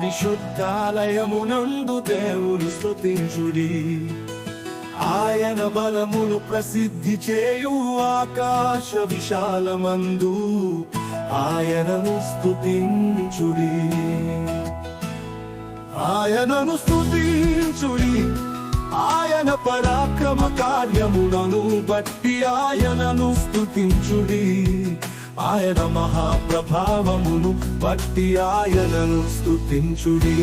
పరిశుద్ధాలయమునందు దేవుని స్థుతించుడి ఆయన బలమును ప్రసిద్ధి చేయు ఆకాశ విశాలమందు ఆయనను స్థుతించుడి ఆయనను స్థుతించుడి ఆయన పరాక్రమ కార్యములను బట్టి ఆయనను స్థుతించుడి ఆయన మహాప్రభావమును పట్టి ఆయనను స్తుతించుడి.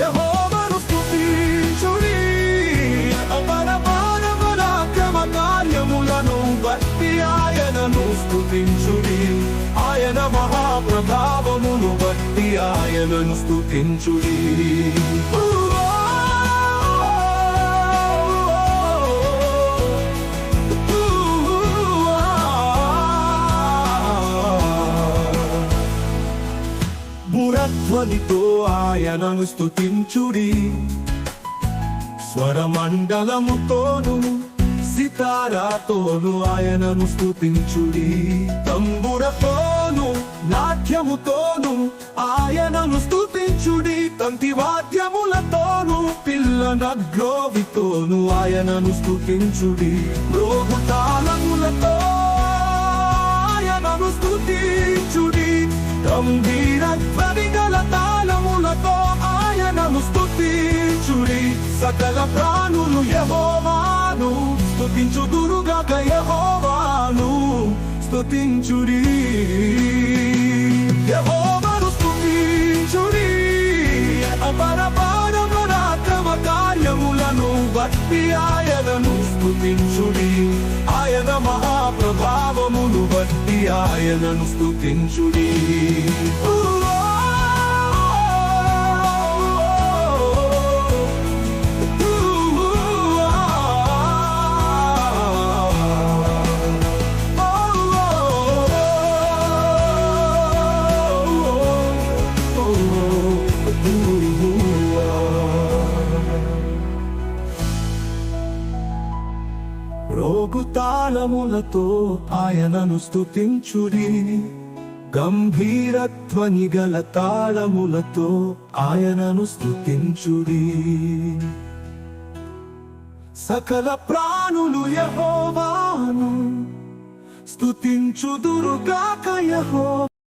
యెహోవాను స్తుతించుడి. అపరమాన కార్యములను బట్టి ఆయనను స్తుతించుడి. ఆయన మహాప్రభావమును బట్టి ఆయనను స్తుతించుడి. బురధ్వనితో ఆయనను స్థుతించుడి స్వరమండలముతోను సితారాతోను ఆయనను స్థుతించుడి తంబురతోను నాట్యముతోను ఆయనను స్థుతించుడి తంతి వాద్యములతోను పిల్లన గ్రోవితోను ఆయనను స్థుతించుడి రోగు గంభీర ధ్వనిగల తాళములతో ఆయనను స్తుతించుడి సకల ప్రాణులు యహోవాను స్తుతించుదురుగాక యహోవాను స్తుతించుడి యహోవాను స్తుతించుడి అపరపార కార్యములను బట్టి ఆయన ఆయనను స్తుతించుడి. రోగు తాళములతో ఆయనను స్థుతించుడి గంభీరత్వని గల తాళములతో ఆయనను స్థుతించుడి సకల ప్రాణులు యహోవాను స్తుతించుదురుగాక యహో